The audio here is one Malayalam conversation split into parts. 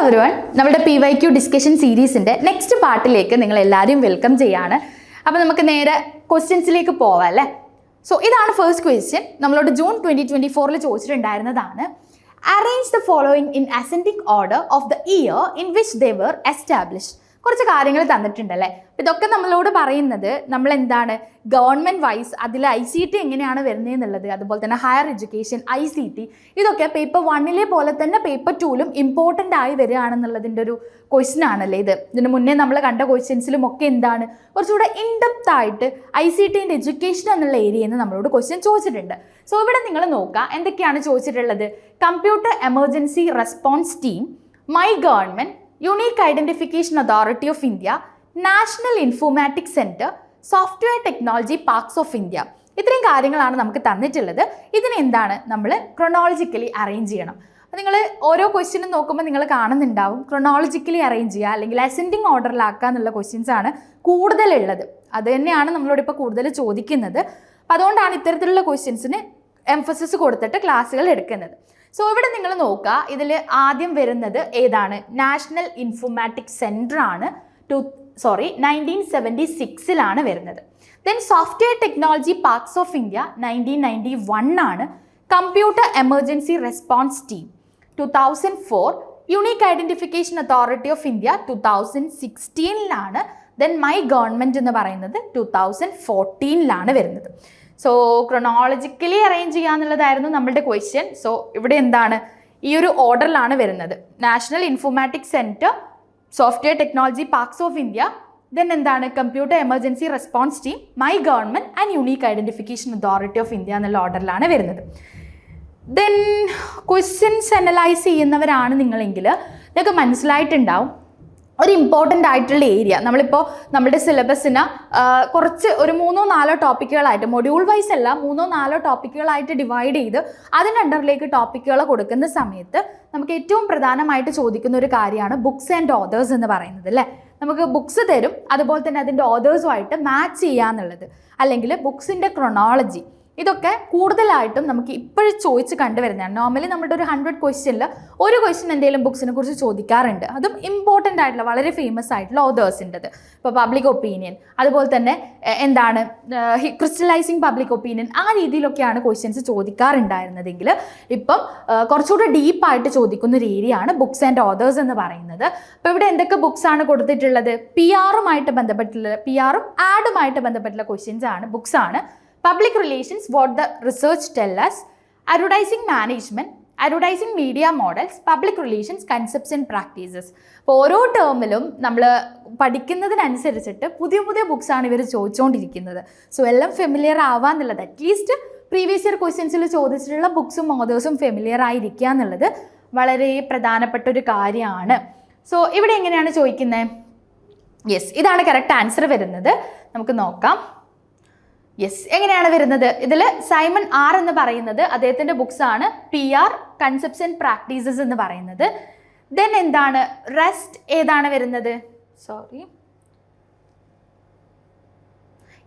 എവറി വൺ നമ്മുടെ പി വൈ ക്യു ഡിസ്കഷൻ സീരീസിന്റെ നെക്സ്റ്റ് പാർട്ടിലേക്ക് നിങ്ങൾ എല്ലാവരും വെൽക്കം ചെയ്യാണ്. അപ്പോൾ നമുക്ക് നേരെ ക്വസ്റ്റ്യൻസിലേക്ക് പോവാം അല്ലേ? സോ ഇതാണ് ഫസ്റ്റ് ക്വസ്റ്റ്യൻ നമ്മളോട് ജൂൺ ട്വന്റി ട്വന്റി ഫോറിൽ ചോദിച്ചിട്ടുണ്ടായിരുന്നതാണ്. Arrange the following in ascending order of the year in which they were establish കുറച്ച് കാര്യങ്ങൾ തന്നിട്ടുണ്ടല്ലേ ഇതൊക്കെ നമ്മളോട് പറയുന്നത് നമ്മൾ എന്താണ് ഗവൺമെന്റ് വൈസ് അതിൽ ഐ സി ടി എങ്ങനെയാണ് വരുന്നതെന്നുള്ളത് അതുപോലെ തന്നെ higher education I C T. ഇതൊക്കെ പേപ്പർ വണ്ണിലെ പോലെ തന്നെ പേപ്പർ ടൂലും ഇമ്പോർട്ടന്റ് ആയി വരികയാണെന്നുള്ളതിന്റെ ഒരു ക്വസ്റ്റ്യൻ ആണല്ലേ ഇത്. ഇതിന് മുന്നേ നമ്മൾ കണ്ട ക്വസ്റ്റ്യൻസിലും ഒക്കെ എന്താണ്? കുറച്ചുകൂടെ ഇൻഡെപ്ത് ആയിട്ട് ഐ സി ടിന്റെ എഡ്യൂക്കേഷൻ എന്നുള്ള ഏരിയയിൽ നിന്ന് നമ്മളോട് ക്വസ്റ്റ്യൻ ചോദിച്ചിട്ടുണ്ട്. സോ ഇവിടെ നിങ്ങൾ നോക്കുക. എന്തൊക്കെയാണ് ചോദിച്ചിട്ടുള്ളത്? Computer emergency response team my government unique identification authority of India national informatic centre software technology parks of India. ഇത്രയും കാര്യങ്ങളാണ് നമുക്ക് തന്നിട്ടുള്ളത്. ഇതിനെന്താണ് നമ്മൾ ക്രൊണോളജിക്കലി അറേഞ്ച് ചെയ്യണം. നിങ്ങൾ ഓരോ ക്വസ്റ്റ്യനും നോക്കുമ്പോൾ നിങ്ങൾ കാണുന്നുണ്ടാവും. ക്രൊണോളജിക്കലി അറേഞ്ച് ചെയ്യുക അല്ലെങ്കിൽ അസെൻഡിങ് ഓർഡറിലാക്കുക എന്നുള്ള ക്വസ്റ്റ്യൻസ് ആണ് കൂടുതലുള്ളത്. അത് തന്നെയാണ് നമ്മളോട് ഇപ്പോൾ കൂടുതൽ ചോദിക്കുന്നത്. അപ്പോൾ അതുകൊണ്ടാണ് ഇത്തരത്തിലുള്ള ക്വസ്റ്റ്യൻസിന് എംഫസിസ് കൊടുത്തിട്ട് ക്ലാസ്സുകൾ എടുക്കുന്നത്. സോ ഇവിടെ നിങ്ങൾ നോക്കുക. ഇതിൽ ആദ്യം വരുന്നത് ഏതാണ്? നാഷണൽ ഇൻഫോമാറ്റിക് സെന്റർ ആണ്. ടു സോറി നയന്റീൻ സെവന്റി സിക്സിലാണ് വരുന്നത്. Then software technology parks of India nineteen ninety one ആണ് computer emergency response team two thousand four unique identification authority of India two thousand സിക്സ്റ്റീനിലാണ് then my government എന്ന് പറയുന്നത് ടു തൗസൻഡ് ഫോർട്ടീനിലാണ് വരുന്നത്. സോ ക്രൊണോളജിക്കലി അറേഞ്ച് ചെയ്യുക എന്നുള്ളതായിരുന്നു നമ്മളുടെ ക്വസ്റ്റ്യൻ സോ ഇവിടെ എന്താണ്? ഈ ഒരു ഓർഡറിലാണ് വരുന്നത്. National informatic centre software technology parks of India then എന്താണ്? Computer emergency response team my government and unique identification authority of India എന്നുള്ള ഓർഡറിലാണ് വരുന്നത്. ദെൻ ക്വസ്റ്റ്യൻസ് അനലൈസ് ചെയ്യുന്നവരാണ് നിങ്ങളെങ്കിൽ നിങ്ങൾക്ക് മനസ്സിലായിട്ടുണ്ടാവും. ഒരു ഇമ്പോർട്ടന്റ് ആയിട്ടുള്ള ഏരിയ നമ്മളിപ്പോൾ നമ്മുടെ സിലബസിന് കുറച്ച് ഒരു മൂന്നോ നാലോ ടോപ്പിക്കുകളായിട്ട് മൊഡ്യൂൾ വൈസ് അല്ല മൂന്നോ നാലോ ടോപ്പിക്കുകളായിട്ട് ഡിവൈഡ് ചെയ്ത് അതിന്റെ അണ്ടറിലേക്ക് ടോപ്പിക്കുകൾ കൊടുക്കുന്ന സമയത്ത് നമുക്ക് ഏറ്റവും പ്രധാനമായിട്ട് ചോദിക്കുന്ന ഒരു കാര്യമാണ് ബുക്സ് ആൻഡ് ഓതേഴ്സ് എന്ന് പറയുന്നത് അല്ലേ? നമുക്ക് ബുക്സ് തരും അതുപോലെ തന്നെ അതിന്റെ ഓതേഴ്സുമായിട്ട് മാച്ച് ചെയ്യാന്നുള്ളത്. അല്ലെങ്കിൽ ബുക്സിന്റെ ക്രൊണോളജി ഇതൊക്കെ കൂടുതലായിട്ടും നമുക്ക് ഇപ്പോഴും ചോദിച്ച് കണ്ടുവരുന്നതാണ്. നോർമലി നമ്മുടെ ഒരു ഹൺഡ്രഡ് ക്വസ്റ്റ്യനിൽ ഒരു ക്വസ്റ്റ്യൻ എന്തെങ്കിലും ബുക്സിനെ കുറിച്ച് ചോദിക്കാറുണ്ട്. അതും ഇമ്പോർട്ടന്റ് ആയിട്ടുള്ള വളരെ ഫേമസ് ആയിട്ടുള്ള ഓതേഴ്സിന്റെത് ഇപ്പോൾ പബ്ലിക് ഒപ്പീനിയൻ അതുപോലെ തന്നെ എന്താണ് ക്രിസ്റ്റലൈസിങ് പബ്ലിക് ഒപ്പീനിയൻ ആ രീതിയിലൊക്കെയാണ് ക്വസ്റ്റ്യൻസ് ചോദിക്കാറുണ്ടായിരുന്നതെങ്കിൽ ഇപ്പം കുറച്ചുകൂടെ ഡീപ്പായിട്ട് ചോദിക്കുന്ന ഒരു ഏരിയയാണ് ബുക്സ് ആൻഡ് ഓതേഴ്സ് എന്ന് പറയുന്നത്. അപ്പോൾ ഇവിടെ എന്തൊക്കെ ബുക്സ് ആണ് കൊടുത്തിട്ടുള്ളത്? പി ആറുമായിട്ട് ബന്ധപ്പെട്ടുള്ള പി ആറും ആഡുമായിട്ട് ബന്ധപ്പെട്ടുള്ള ക്വസ്റ്റ്യൻസ് ആണ് ബുക്സ് ആണ്. Public relations what the research tells advertising management advertising media models public relations concepts and practices അപ്പോൾ ഓരോ ടേമിലും നമ്മൾ പഠിക്കുന്നതിനനുസരിച്ചിട്ട് പുതിയ പുതിയ ബുക്സാണ് ഇവർ ചോദിച്ചുകൊണ്ടിരിക്കുന്നത് സോ എല്ലാം ഫെമിലിയർ ആവാന്നുള്ളത് അറ്റ്ലീസ്റ്റ് പ്രീവിയസ് ഇയർ ക്വസ്റ്റ്യൻസിൽ ചോദിച്ചിട്ടുള്ള ബുക്സും ഓതേഴ്സും ഫെമിലിയർ ആയിരിക്കുക എന്നുള്ളത് വളരെ പ്രധാനപ്പെട്ട ഒരു കാര്യമാണ്. സോ ഇവിടെ എങ്ങനെയാണ് ചോദിക്കുന്നത് യെസ് ഇതാണ് കറക്റ്റ് ആൻസർ വരുന്നത്. നമുക്ക് നോക്കാം. യെസ് എങ്ങനെയാണ് വരുന്നത്? ഇതിൽ സൈമൺ ആർ എന്ന് പറയുന്നത് അദ്ദേഹത്തിന്റെ ആണ് P R concepts and practices എന്ന് പറയുന്നത്. ദെൻ എന്താണ്? റെസ്റ്റ് ഏതാണ് വരുന്നത്? സോറി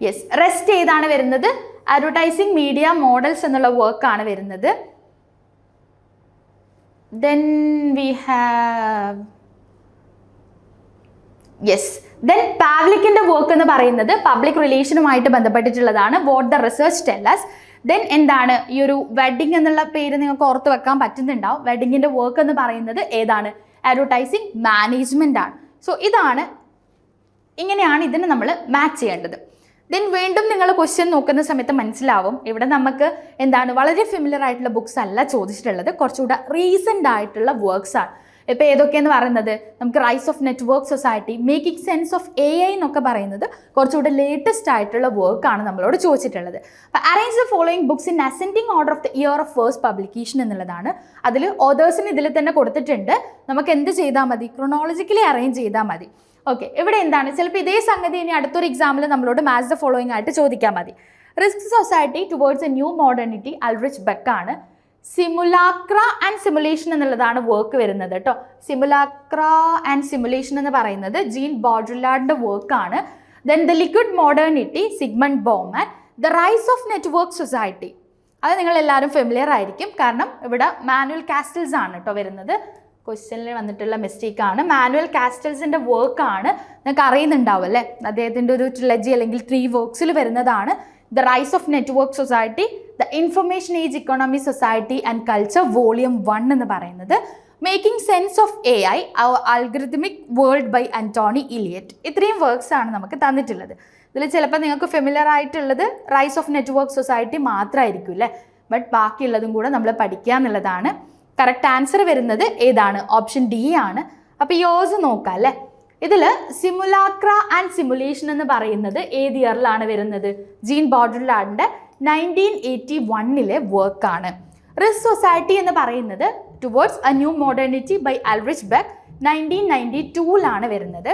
യെസ് റെസ്റ്റ് ഏതാണ് വരുന്നത്? അഡ്വർടൈസിങ് മീഡിയ മോഡൽസ് എന്നുള്ള വർക്കാണ് വരുന്നത്. Then we have yes then പാവ്ലിക്കിന്റെ work എന്ന് പറയുന്നത് പബ്ലിക് റിലേഷനുമായിട്ട് ബന്ധപ്പെട്ടിട്ടുള്ളതാണ്. What the research tells then എന്താണ്? ഈ ഒരു വെഡിങ് എന്നുള്ള പേര് നിങ്ങൾക്ക് ഓർത്ത് വെക്കാൻ പറ്റുന്നുണ്ടാവും. വെഡിങ്ങിന്റെ വർക്ക് എന്ന് പറയുന്നത് ഏതാണ്? അഡ്വർടൈസിങ് മാനേജ്മെന്റ് ആണ്. സോ ഇതാണ് ഇങ്ങനെയാണ് ഇതിനെ നമ്മൾ മാച്ച് ചെയ്യേണ്ടത്. ദെൻ വീണ്ടും നിങ്ങൾ ക്വസ്റ്റ്യൻ നോക്കുന്ന സമയത്ത് മനസ്സിലാവും. ഇവിടെ നമുക്ക് എന്താണ്? വളരെ ഫെമിലർ ആയിട്ടുള്ള ബുക്സ് അല്ല ചോദിച്ചിട്ടുള്ളത്. കുറച്ചുകൂടെ റീസെന്റ് ആയിട്ടുള്ള വർക്ക്സ് ആണ്. ഇപ്പോൾ ഏതൊക്കെയെന്ന് പറയുന്നത്? നമുക്ക് rise of network society making sense of A I എന്നൊക്കെ പറയുന്നത് കുറച്ചുകൂടെ ലേറ്റസ്റ്റ് ആയിട്ടുള്ള വർക്കാണ് നമ്മളോട് ചോദിച്ചിട്ടുള്ളത്. അപ്പോൾ arrange the following books in ascending order of the year of first publication എന്നുള്ളതാണ്. അതിൽ ഓതേഴ്സിന് ഇതിൽ തന്നെ കൊടുത്തിട്ടുണ്ട്. നമുക്ക് എന്ത് ചെയ്താൽ മതി? ക്രോണോളജിക്കലി അറേഞ്ച് ചെയ്താൽ മതി. ഓക്കെ ഇവിടെ എന്താണ്? ചിലപ്പോൾ ഇതേ സംഗതി ഇനി അടുത്തൊരു എക്സാമിൽ നമ്മളോട് മാച്ച് ദ ഫോളോയിങ് ആയിട്ട് ചോദിക്കാൻ മതി. Risk society towards a new modernity Ulrich ബെക്കാണ് simulacra and simulation എന്നുള്ളതാണ് വർക്ക് വരുന്നത് കേട്ടോ സിമുലാക്ര ആൻഡ് സിമുലേഷൻ എന്ന് പറയുന്നത് ജീൻ ബോഡ്രിലാഡിന്റെ വർക്കാണ് then the liquid modernity Zygmunt Bauman the rise of network society അത് നിങ്ങൾ എല്ലാവരും ഫെമിലിയർ ആയിരിക്കും. കാരണം ഇവിടെ മാനുവൽ കാസ്റ്റൽസ് ആണ് കേട്ടോ വരുന്നത്. ക്വസ്റ്റ്യനിൽ വന്നിട്ടുള്ള മിസ്റ്റേക്കാണ് മാനുവൽ കാസ്റ്റൽസിന്റെ വർക്കാണ് നിങ്ങൾക്ക് അറിയുന്നുണ്ടാവും അല്ലേ? അദ്ദേഹത്തിന്റെ ഒരു ട്രിലജി അല്ലെങ്കിൽ ത്രീ വർക്ക്സിൽ വരുന്നതാണ്. The rise of network society the information age economy society and culture volume one എന്ന് പറയുന്നത് making sense of A I algorithmic world by Anthony Elliott ഇത്രയും വർക്ക്സ് ആണ് നമുക്ക് തന്നിട്ടുള്ളത്. ഇതിൽ ചിലപ്പോൾ നിങ്ങൾക്ക് ഫെമിലർ ആയിട്ടുള്ളത് റൈസ് ഓഫ് നെറ്റ്വർക്ക് സൊസൈറ്റി മാത്രമായിരിക്കും അല്ലേ ബട്ട് ബാക്കിയുള്ളതും കൂടെ നമ്മൾ പഠിക്കുക എന്നുള്ളതാണ്. കറക്റ്റ് ആൻസർ വരുന്നത് ഏതാണ്? ഓപ്ഷൻ ഡി ആണ്. അപ്പോൾ യോസ് നോക്കാം അല്ലേ ഇതിൽ സിമുലാക്ര ആൻഡ് സിമുലേഷൻ എന്ന് പറയുന്നത് ഏത് ഇയറിലാണ് വരുന്നത്? ജീൻ ബോർഡർലാഡിന്റെ നയന്റീൻ എയ്റ്റി വണ്ണിലെ വർക്കാണ് റിസ് സൊസൈറ്റി എന്ന് പറയുന്നത് towards a new modernity by Ulrich Beck nineteen ninety ടൂവിലാണ് വരുന്നത്.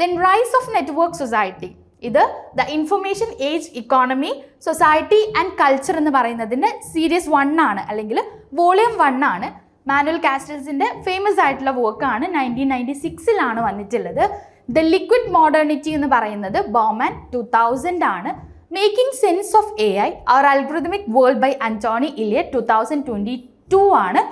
Then rise of network society ഇത് the information age economy society and culture എന്ന് പറയുന്നതിന്റെ സീരീസ് വൺ ആണ് അല്ലെങ്കിൽ വോളിയം വൺ ആണ്. മാനുവൽ കാസ്റ്റൽസിന്റെ ഫേമസ് ആയിട്ടുള്ള വർക്കാണ് നയന്റീൻ നയന്റി സിക്സിലാണ് വന്നിട്ടുള്ളത്. ദ ലിക്വിഡ് മോഡേണിറ്റി എന്ന് പറയുന്നത് ബോമാൻ ടു തൗസൻഡ് ആണ്. Making sense of A I our algorithmic world by Anthony Elliott two thousand twenty two ആണ്.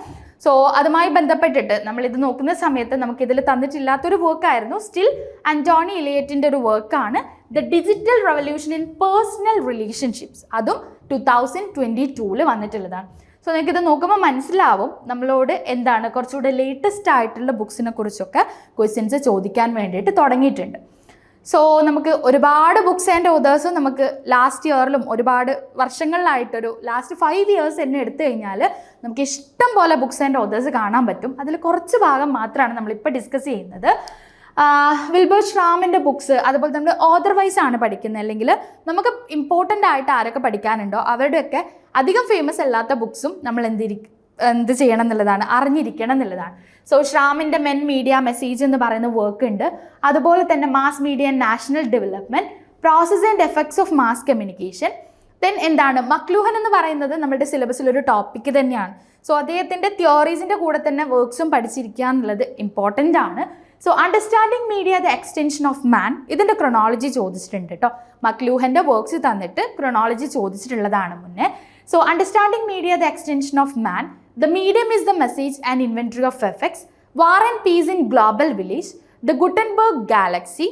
സോ അതുമായി ബന്ധപ്പെട്ടിട്ട് നമ്മളിത് നോക്കുന്ന സമയത്ത് നമുക്ക് ഇതിൽ തന്നിട്ടില്ലാത്തൊരു വർക്കായിരുന്നു സ്റ്റിൽ അന്റോണി ഇലിയറ്റിന്റെ ഒരു വർക്കാണ് the digital revolution in personal relationships അതും ടു തൗസൻഡ് ട്വന്റി ടൂവിൽ വന്നിട്ടുള്ളതാണ്. സോ നിങ്ങൾക്കിത് നോക്കുമ്പോൾ മനസ്സിലാവും നമ്മളോട് എന്താണ് കുറച്ചുകൂടെ ലേറ്റസ്റ്റ് ആയിട്ടുള്ള ബുക്സിനെ കുറിച്ചൊക്കെ ക്വസ്റ്റ്യൻസ് ചോദിക്കാൻ വേണ്ടിയിട്ട് തുടങ്ങിയിട്ടുണ്ട്. സോ നമുക്ക് ഒരുപാട് ബുക്സ് ആൻഡ് ഓതേഴ്സും നമുക്ക് ലാസ്റ്റ് ഇയറിലും ഒരുപാട് വർഷങ്ങളിലായിട്ടൊരു ലാസ്റ്റ് ഫൈവ് ഇയേഴ്സ് തന്നെ എടുത്തു കഴിഞ്ഞാൽ നമുക്ക് ഇഷ്ടം പോലെ ബുക്സ് ആൻഡ് ഓതേഴ്സ് കാണാൻ പറ്റും. അതിൽ കുറച്ച് ഭാഗം മാത്രമാണ് നമ്മളിപ്പോൾ ഡിസ്കസ് ചെയ്യുന്നത്. വിൽബർ ഷ്രാമിന്റെ ബുക്സ് അതുപോലെ നമ്മൾ ഓദർവൈസ് ആണ് പഠിക്കുന്നത്. അല്ലെങ്കിൽ നമുക്ക് ഇമ്പോർട്ടന്റ് ആയിട്ട് ആരൊക്കെ പഠിക്കാനുണ്ടോ അവരുടെയൊക്കെ അധികം ഫേമസ് അല്ലാത്ത ബുക്സും നമ്മൾ എന്തിരി എന്ത് ചെയ്യണം എന്നുള്ളതാണ് അറിഞ്ഞിരിക്കണം എന്നുള്ളതാണ്. സോ ഷ്രാമിന്റെ മെൻ മീഡിയ മെസ്സേജ് എന്ന് പറയുന്ന വർക്ക് ഉണ്ട്. അതുപോലെ തന്നെ mass media and national development process and effects of mass communication then എന്താണ്? മക്ലൂഹൻ എന്ന് പറയുന്നത് നമ്മുടെ സിലബസിൽ ഒരു ടോപ്പിക്ക് തന്നെയാണ്. സോ അദ്ദേഹത്തിന്റെ തിയോറീസിന്റെ കൂടെ തന്നെ വർക്ക്സും പഠിച്ചിരിക്കുക എന്നുള്ളത് ഇമ്പോർട്ടന്റ് ആണ്. So understanding media the extension of man ഇതിന്റെ ക്രൊണോളജി ചോദിച്ചിട്ടുണ്ട് കേട്ടോ മക്ലൂഹന്റെ വർക്ക്സ് തന്നിട്ട് ക്രൊണോളജി ചോദിച്ചിട്ടുള്ളതാണ് മുന്നേ. So understanding media the extension of man the medium is the message and inventory of effects war and peace in global village the Gutenberg galaxy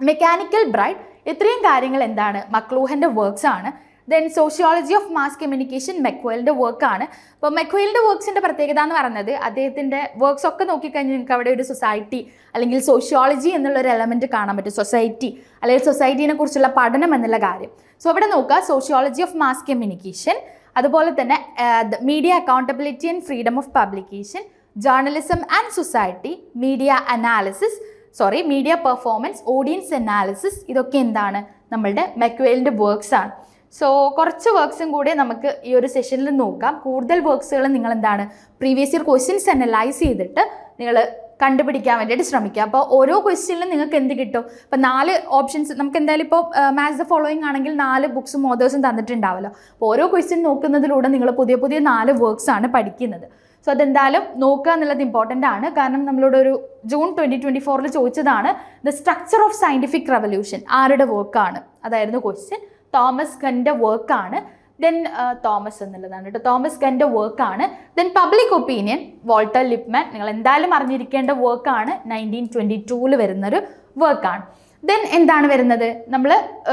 mechanical bride ഇത്രയും കാര്യങ്ങൾ എന്താണ്? മക്ലൂഹന്റെ വർക്ക്സ് ആണ്. Then sociology of mass communication മെക്വേലിന്റെ വർക്കാണ് അപ്പോൾ മെക്വേലിന്റെ വർക്ക്സിന്റെ പ്രത്യേകത എന്ന് പറയുന്നത് അദ്ദേഹത്തിന്റെ വർക്ക്സ് ഒക്കെ നോക്കിക്കഴിഞ്ഞാൽ നിങ്ങൾക്ക് അവിടെ ഒരു സൊസൈറ്റി അല്ലെങ്കിൽ സോഷ്യോളജി എന്നുള്ളൊരു എലമെന്റ് കാണാൻ പറ്റും. സൊസൈറ്റി അല്ലെങ്കിൽ സൊസൈറ്റീനെ കുറിച്ചുള്ള പഠനം എന്നുള്ള കാര്യം. സോ അവിടെ നോക്കുക സോഷ്യോളജി ഓഫ് മാസ് കമ്മ്യൂണിക്കേഷൻ അതുപോലെ തന്നെ media accountability and freedom of publication journalism and society media analysis sorry media performance audience analysis ഇതൊക്കെ എന്താണ് നമ്മളുടെ മെക്വേലിന്റെ വർക്ക്സ് ആണ്. സോ കുറച്ച് വർക്ക്സും കൂടി നമുക്ക് ഈ ഒരു സെഷനിൽ നോക്കാം. കൂടുതൽ വർക്ക്സുകൾ നിങ്ങൾ എന്താണ് പ്രീവിയസ് ഇയർ ക്വസ്റ്റ്യൻസ് അനലൈസ് ചെയ്തിട്ട് നിങ്ങൾ കണ്ടുപിടിക്കാൻ വേണ്ടിയിട്ട് ശ്രമിക്കുക. അപ്പോൾ ഓരോ ക്വസ്റ്റ്യനിലും നിങ്ങൾക്ക് എന്ത് കിട്ടും? ഇപ്പോൾ നാല് ഓപ്ഷൻസ് നമുക്ക് എന്തായാലും ഇപ്പോൾ മാത്സ് ദ ഫോളോയിങ് ആണെങ്കിൽ നാല് ബുക്സും ഓതേഴ്സും തന്നിട്ടുണ്ടാവല്ലോ. അപ്പോൾ ഓരോ ക്വസ്റ്റ്യൻ നോക്കുന്നതിലൂടെ നിങ്ങൾ പുതിയ പുതിയ നാല് വർക്ക്സ് ആണ് പഠിക്കുന്നത്. സോ അതെന്തായാലും നോക്കുക എന്നുള്ളത് ഇമ്പോർട്ടന്റ് ആണ്. കാരണം നമ്മളോട് ഒരു ജൂൺ ട്വന്റി ട്വന്റി ഫോറിൽ ചോദിച്ചതാണ് the structure of scientific revolution ആരുടെ വർക്കാണ് അതായിരുന്നു ക്വസ്റ്റ്യൻ തോമസ് ഖന്റെ വർക്കാണ് ദെൻ തോമസ് എന്നുള്ളതാണ് കേട്ടോ തോമസ് ഖന്റെ വർക്കാണ് then public opinion Walter Lippmann നിങ്ങൾ എന്തായാലും അറിഞ്ഞിരിക്കേണ്ട വർക്കാണ് നയന്റീൻ ട്വന്റി ടൂവിൽ വരുന്നൊരു വർക്കാണ് ദെൻ എന്താണ് വരുന്നത്? നമ്മൾ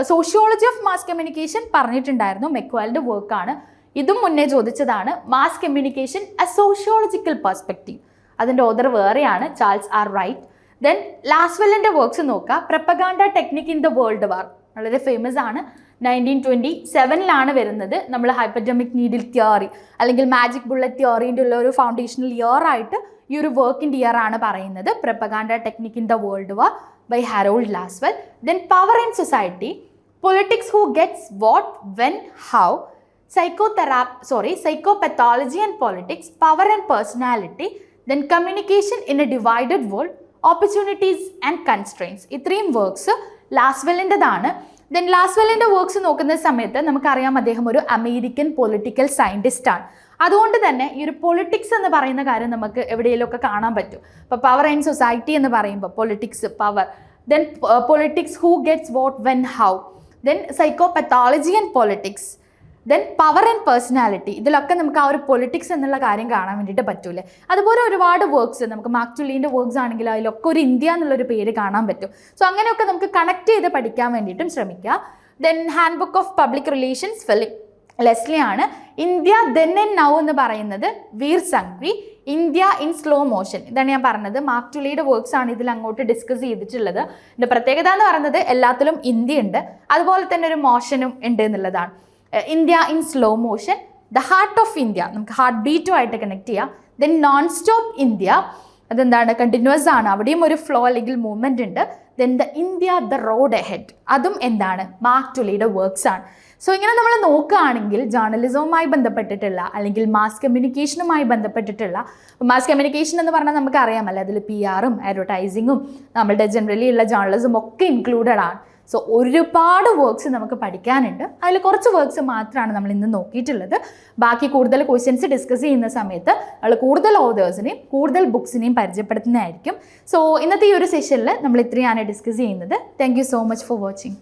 സോഷ്യോളജി ഓഫ് മാസ് കമ്മ്യൂണിക്കേഷൻ പറഞ്ഞിട്ടുണ്ടായിരുന്നു മെക്വാലിന്റെ വർക്കാണ് ഇതും മുന്നേ ചോദിച്ചതാണ് mass communication a sociological perspective അതിന്റെ ഓദർ വേറെയാണ് ചാൾസ് ആർ റൈറ്റ് ദെൻ ലാസ്വെല്ലിന്റെ വർക്ക്സ് നോക്കുക propaganda technique in the world war വളരെ ഫേമസ് ആണ്. നയന്റീൻ ട്വന്റി സെവനിലാണ് വരുന്നത് നമ്മൾ ഹൈപ്പറ്റമിക് നീഡിൽ തിയറി അല്ലെങ്കിൽ മാജിക് ബുള്ളറ്റ് തിയറിന്റെ ഉള്ള ഒരു ഫൗണ്ടേഷണൽ ഇയർ ആയിട്ട് ഈ ഒരു വർക്കിന്റെ ഇയർ ആണ് പറയുന്നത്. Propaganda technique in the world war by Harold Lasswell then power in society politics who gets what when how സൈക്കോതെറാ sorry psychopathology and politics power and personality then communication in a divided world opportunities and constraints ഇത്രയും വർക്ക്സ് ലാസ്വെല്ലിന്റെതാണ് ദെൻ ലാസ്വെല്ലിന്റെ വർക്ക്സ് നോക്കുന്ന സമയത്ത് നമുക്കറിയാം അദ്ദേഹം ഒരു അമേരിക്കൻ പൊളിറ്റിക്കൽ സയന്റിസ്റ്റ് ആണ്. അതുകൊണ്ട് തന്നെ ഈ ഒരു പൊളിറ്റിക്സ് എന്ന് പറയുന്ന കാര്യം നമുക്ക് എവിടെയെങ്കിലുമൊക്കെ കാണാൻ പറ്റും. ഇപ്പോൾ പവർ ആൻഡ് സൊസൈറ്റി എന്ന് പറയുമ്പോൾ politics power then politics who gets what when how then psychopathology and politics then power and personality ഇതിലൊക്കെ നമുക്ക് ആ ഒരു പൊളിറ്റിക്സ് എന്നുള്ള കാര്യം കാണാൻ വേണ്ടിയിട്ട് പറ്റൂലേ അതുപോലെ ഒരുപാട് വർക്ക്സ് നമുക്ക് മാക്ടുലീന്റെ വർക്ക്സ് ആണെങ്കിൽ അതിലൊക്കെ ഒരു ഇന്ത്യ എന്നുള്ളൊരു പേര് കാണാൻ പറ്റും. സോ അങ്ങനെയൊക്കെ നമുക്ക് കണക്ട് ചെയ്ത് പഠിക്കാൻ വേണ്ടിയിട്ടും ശ്രമിക്കുക then handbook of public relations Philip Lesly ആണ്. ഇന്ത്യ ദെൻ ആൻഡ് നൗ എന്ന് പറയുന്നത് Vir Sanghvi India in slow motion ഇതാണ് ഞാൻ പറഞ്ഞത്. മാർക്ക് ടുലിയുടെ വർക്ക്സ് ആണ് ഇതിൽ അങ്ങോട്ട് ഡിസ്കസ് ചെയ്തിട്ടുള്ളത്. ഇതിന്റെ പ്രത്യേകത എന്ന് പറയുന്നത് എല്ലാത്തിലും ഇന്ത്യ ഉണ്ട് അതുപോലെ തന്നെ ഒരു മോഷനും ഉണ്ട് എന്നുള്ളതാണ്. India in slow motion the heart of India നമുക്ക് ഹാർട്ട് ബീറ്റുമായിട്ട് കണക്ട് ചെയ്യാം. ദെൻ നോൺ സ്റ്റോപ്പ് ഇന്ത്യ അതെന്താണ്? കണ്ടിന്യൂസ് ആണ്. അവിടെയും ഒരു ഫ്ലോ അല്ലെങ്കിൽ മൂവ്മെന്റ് ഉണ്ട്. Then the India the road ahead അതും എന്താണ്? മാർക്ക് ടുലിയുടെ വർക്ക്സ് ആണ്. സോ ഇങ്ങനെ നമ്മൾ നോക്കുകയാണെങ്കിൽ ജേർണലിസവുമായി ബന്ധപ്പെട്ടിട്ടുള്ള അല്ലെങ്കിൽ മാസ് കമ്മ്യൂണിക്കേഷനുമായി ബന്ധപ്പെട്ടിട്ടുള്ള മാസ് കമ്മ്യൂണിക്കേഷൻ എന്ന് പറഞ്ഞാൽ നമുക്ക് അറിയാമല്ലോ അതിൽ പി ആറും അഡ്വർടൈസിങ്ങും നമ്മളുടെ ജനറലി ഉള്ള ജേർണലിസം ഒക്കെ ഇൻക്ലൂഡഡ് ആണ്. സോ ഒരുപാട് വർക്ക്സ് നമുക്ക് പഠിക്കാനുണ്ട്. അതിൽ കുറച്ച് വർക്ക്സ് മാത്രമാണ് നമ്മൾ ഇന്ന് നോക്കിയിട്ടുള്ളത്. ബാക്കി കൂടുതൽ ക്വസ്റ്റ്യൻസ് ഡിസ്കസ് ചെയ്യുന്ന സമയത്ത് നമ്മൾ കൂടുതൽ ഓതേഴ്സിനെയും കൂടുതൽ ബുക്സിനെയും പരിചയപ്പെടുത്തുന്നതായിരിക്കും. സോ ഇന്നത്തെ ഈ ഒരു സെഷനിൽ നമ്മൾ ഇത്രയാണ് ഡിസ്കസ് ചെയ്യുന്നത്. Thank so much for watching